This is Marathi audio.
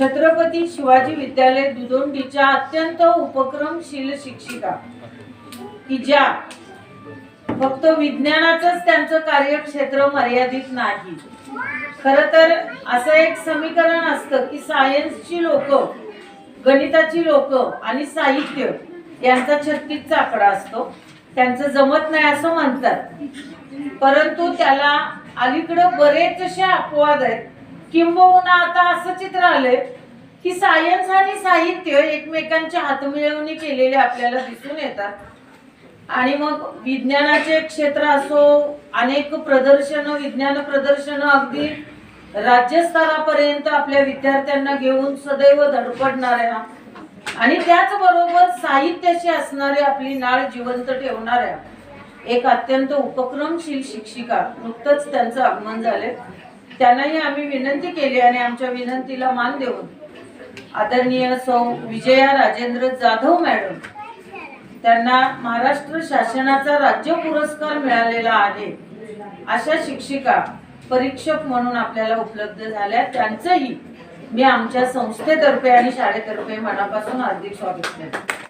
छत्रपती शिवाजी विद्यालय दुदोंडीच्या अत्यंत उपक्रमशील शिक्षिका. की ज्या फक्त विज्ञानाचंच त्यांचं कार्यक्षेत्र मर्यादित नाही. खर तर असं एक समीकरण असतं की सायन्सची लोक गणिताची लोक आणि साहित्य यांचा छत्तीसचा आकडा असतो. त्यांचं जमत नाही असं म्हणतात. परंतु त्याला अलीकडं बरेचसे अपवाद आहेत. किंबहुना आता असं चित्र आलंय की सायन्स आणि साहित्य एकमेकांच्या हातमिळवणी केलेले आपल्याला दिसून येतात. आणि मग विज्ञानाचे क्षेत्र असो अनेक प्रदर्शन विज्ञान प्रदर्शन अगदी राज्यस्तरापर्यंत आपल्या विद्यार्थ्यांना घेऊन सदैव धडपडणाऱ्या आणि त्याचबरोबर साहित्याशी असणारी आपली नाळ जिवंत ठेवणाऱ्या एक अत्यंत उपक्रमशील शिक्षिका नुकतंच त्यांचं आगमन झाले त्यांनाही आम्ही विनंती केली आणि आमच्या विनंतीला मान देऊन आदरणीय सौ विजया राजेंद्र जाधव मॅडम त्यांना महाराष्ट्र शासनाचा राज्य पुरस्कार मिळालेला आहे. अशा शिक्षिका परीक्षक म्हणून आपल्याला उपलब्ध झाल्या. त्यांचंही मी आमच्या संस्थेतर्फे आणि शाळेतर्फे मनापासून हार्दिक स्वागत करते.